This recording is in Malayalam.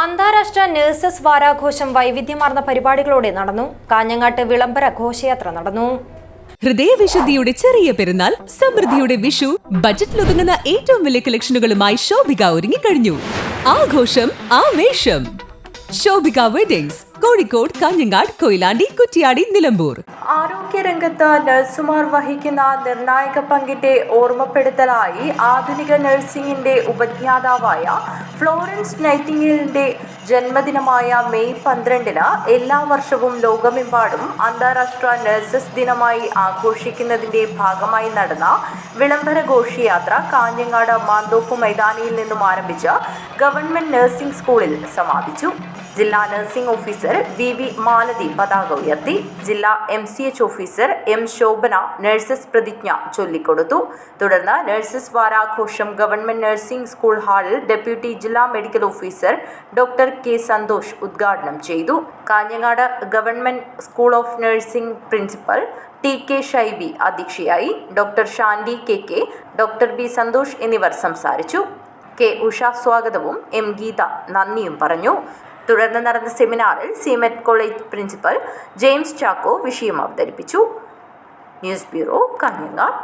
അന്താരാഷ്ട്ര നഴ്സസ് വാരാഘോഷം വൈവിധ്യമാർന്ന പരിപാടികളോടെ നടന്നു. കാഞ്ഞങ്ങാട്ട് വിളംബര ഘോഷയാത്ര നടന്നു. ഹൃദയവിശുദ്ധിയുടെ ചെറിയ പെരുന്നാൾ സമൃദ്ധിയുടെ വിഷു ബജറ്റിൽ ഒതുങ്ങുന്ന ഏറ്റവും വലിയ കളക്ഷനുകളുമായി ശോഭിക ഒരുങ്ങിക്കഴിഞ്ഞു. ആഘോഷം ആവേശം. ശോഭിക വെഡിങ്സ് കോഴിക്കോട് കാഞ്ഞങ്ങാട് കൊയിലാണ്ടി കുറ്റിയാടി നിലമ്പൂർ. ആരോഗ്യരംഗത്ത് നഴ്സുമാർ വഹിക്കുന്ന നിർണായക പങ്കിന്റെ ഓർമ്മപ്പെടുത്തലായി ആധുനിക നഴ്സിംഗിന്റെ ഉപജ്ഞാതാവായ ഫ്ലോറൻസ് നൈറ്റിംഗേലിന്റെ ജന്മദിനമായ മെയ് പന്ത്രണ്ടിന് എല്ലാ വർഷവും ലോകമെമ്പാടും അന്താരാഷ്ട്ര നഴ്സസ് ദിനമായി ആഘോഷിക്കുന്നതിന്റെ ഭാഗമായി നടന്ന വിളംബര ഘോഷയാത്ര കാഞ്ഞങ്ങാട് മാന്തോപ്പ് മൈതാനിയിൽ നിന്നും ആരംഭിച്ച് ഗവൺമെന്റ് നഴ്സിംഗ് സ്കൂളിൽ സമാപിച്ചു. ജില്ലാ nursing officer V V Malathi പതാക ഉയർത്തി. ജില്ലാ M C H officer M Shobhana nurses പ്രതിജ്ഞ ചൊല്ലിക്കൊടുത്തു. തുടർന്ന് നഴ്സസ് വാരാഘോഷം ഗവൺമെന്റ് നഴ്സിംഗ് സ്കൂൾ ഹാളിൽ ഡെപ്യൂട്ടി ജില്ലാ medical officer doctor K Santhosh ഉദ്ഘാടനം ചെയ്തു. Kanhangad government school of nursing principal T K Shaiby അധ്യക്ഷയായി doctor Shandy K K doctor B Santhosh എന്നിവർ സംസാരിച്ചു. കെ ഉഷ സ്വാഗതവും എം ഗീത നന്ദിയും പറഞ്ഞു. തുടർന്ന് നടന്ന സെമിനാറിൽ SIMET college principal James Chacko വിഷയം അവതരിപ്പിച്ചു. News bureau Kanhangad.